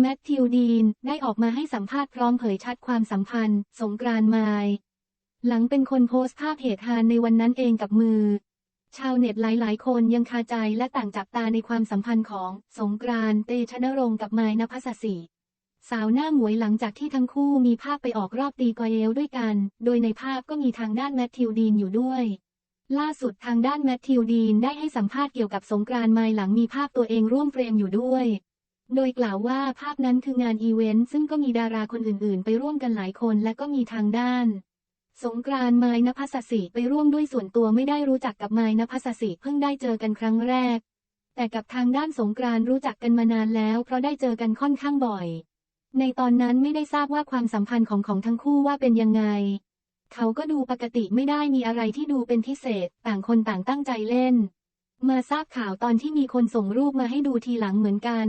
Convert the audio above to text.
แมทธิวดีนได้ออกมาให้สัมภาษณ์พร้อมเผยชัดความสัมพันธ์ สงกรานต์ไมล์หลังเป็นคนโพสต์ภาพเหตุการณ์ในวันนั้นเองกับมือ ชาวเน็ตหลาย ๆ คนยังคาใจและต่างจับตาในความสัมพันธ์ของสงกรานต์เตชะนรงค์กับไมล์นภัสสิสาวหน้าหมวยหลังจากที่ทั้งคู่มีภาพไปออกรอบตีกอเอลด้วยกัน โดยในภาพก็มีทางด้านแมทธิวดีนอยู่ด้วย ล่าสุดทางด้านแมทธิวดีนได้ให้สัมภาษณ์เกี่ยวกับสงกรานต์ไมล์หลังมีภาพตัวเองร่วมเฟรมอยู่ด้วย โดยกล่าวว่าภาพนั้นคืองานอีเวนต์ซึ่งก็มีดาราคนอื่นๆ ไปร่วมกันหลายคนและก็มีทางด้าน สงกรานต์ไมล์นภัสสิไปร่วมด้วยส่วนตัวไม่ได้รู้จักกับไมล์นภัสสิเพิ่งได้เจอกันครั้งแรก แต่กับทางด้านสงกรานต์รู้จักกันมานานแล้ว เพราะได้เจอกันค่อนข้างบ่อย ในตอนนั้นไม่ได้ทราบว่าความสัมพันธ์ของของทั้งคู่ว่าเป็นยังไง เขาก็ดูปกติไม่ได้มีอะไรที่ดูเป็นพิเศษ ต่างคนต่างตั้งใจเล่น มาทราบข่าวตอนที่มีคนส่งรูปมาให้ดูทีหลังเหมือนกัน